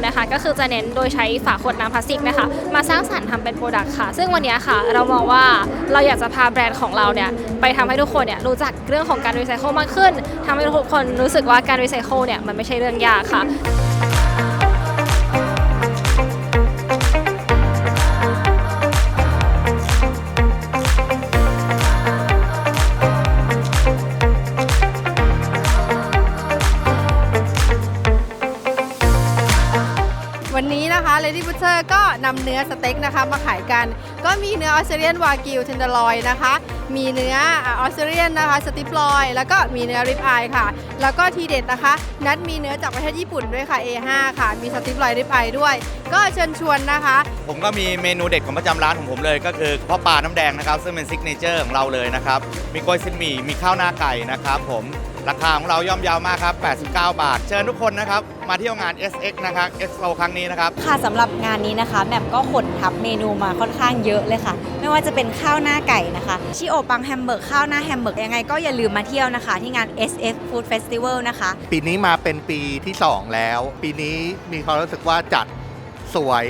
นด์ของเรานะคะ ก็คือจะเน้นโดยใช้ฝาขวดน้ำพลาสติกนะคะ มาสร้างสรรค์ทำเป็นโปรดักต์ค่ะ ซึ่งวันนี้ค่ะ เรามองว่าเราอยากจะพาแบรนด์ของเราเนี่ยไปทำให้ทุกคนเนี่ยรู้จักเรื่องของการรีไซเคิลมากขึ้นทำให้ทุกคนรู้สึกว่าการรีไซเคิลเนี่ยมันไม่ใช่เรื่องยากค่ะ วันนี้นะคะ Lady Butcher ก็นำเนื้อสเต็กนะคะมาขายกัน ก็มีเนื้อออสเตรเลียนวากิวเทนเดอร์ลอยนะคะ มีเนื้อออสเตรเลียนนะคะสติปลอย แล้วก็มีเนื้อริบอายค่ะ แล้วก็ทีเด็ดนะคะ นัดมีเนื้อจากประเทศญี่ปุ่นด้วยค่ะ A5 ค่ะ มีสติปลอยริบอายด้วย ก็เชิญชวนนะคะ ผมก็มีเมนูเด็ดของประจำร้านของผมเลย ก็คือข้าวปลาน้ำแดงนะครับ ซึ่งเป็นซิกเนเจอร์ของเราเลยนะครับ มีกล้วยเส้นหมี่ มีข้าวหน้าไก่นะครับผม ราคาของเราย่อมเยาวมากครับ 89 บาท เชิญทุกคนนะครับ มาเที่ยวงาน SX นะครับ Expo ครั้งนี้นะครับ ค่ะสำหรับงานนี้นะคะแหม่มก็ขนทับเมนูมาค่อนข้างเยอะเลยค่ะ ไม่ว่าจะเป็นข้าวหน้าไก่นะคะชิโอปังแฮมเบอร์กข้าวหน้าแฮมเบอร์กยังไงก็อย่าลืมมาเที่ยวนะคะ ที่งาน SF Food Festival นะคะ ปีนี้มาเป็นปีที่ 2 แล้ว ปีนี้มีความรู้สึกว่าจัดสวย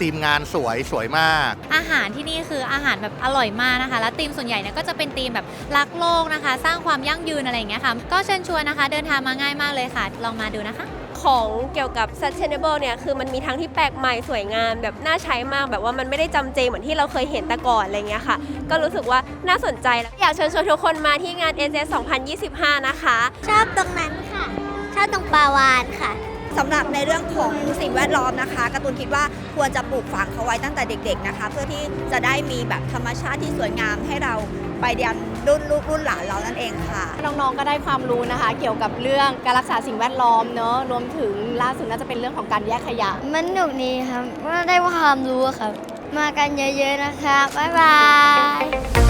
ทีมงานสวยสวยมาก อาหารที่นี่คืออาหารแบบอร่อยมากนะคะ แล้วธีมส่วนใหญ่เนี่ยก็จะเป็นธีมแบบรักโลกนะคะ สร้างความยั่งยืนอะไรอย่างเงี้ยค่ะ ก็เชิญชวนนะคะ เดินทางมาง่ายมากเลยค่ะ ลองมาดูนะคะ ของเกี่ยวกับ sustainable เนี่ยคือมันมีทั้งที่แปลกใหม่สวยงามแบบน่าใช้มากแบบว่ามันไม่ได้จำเจเหมือนที่เราเคยเห็นแต่ก่อนอะไรเงี้ยค่ะ ก็รู้สึกว่าน่าสนใจแล้วอยากเชิญชวนทุกคนมาที่งาน s อ2025 นะคะ ชอบตรงนั้นค่ะ ชอบตรงปลาวานค่ะ สำหรับในเรื่องของสิ่งแวดล้อมนะคะการ์ตูนคิดว่าควรจะปลูกฝังเขาไว้ตั้งแต่เด็ก ๆนะคะ เพื่อที่จะได้มีแบบธรรมชาติที่สวยงามให้เราไปเรียนรุ่นลูกรุ่นหลานเรานั่นเองค่ะ น้องๆ ก็ได้ความรู้นะคะ เกี่ยวกับเรื่องการรักษาสิ่งแวดล้อมเนอะรวมถึงล่าสุดน่าจะเป็นเรื่องของการแยกขยะ มันหนุกดีครับว่าได้ความรู้ครับ มากันเยอะๆนะคะ บ๊ายบาย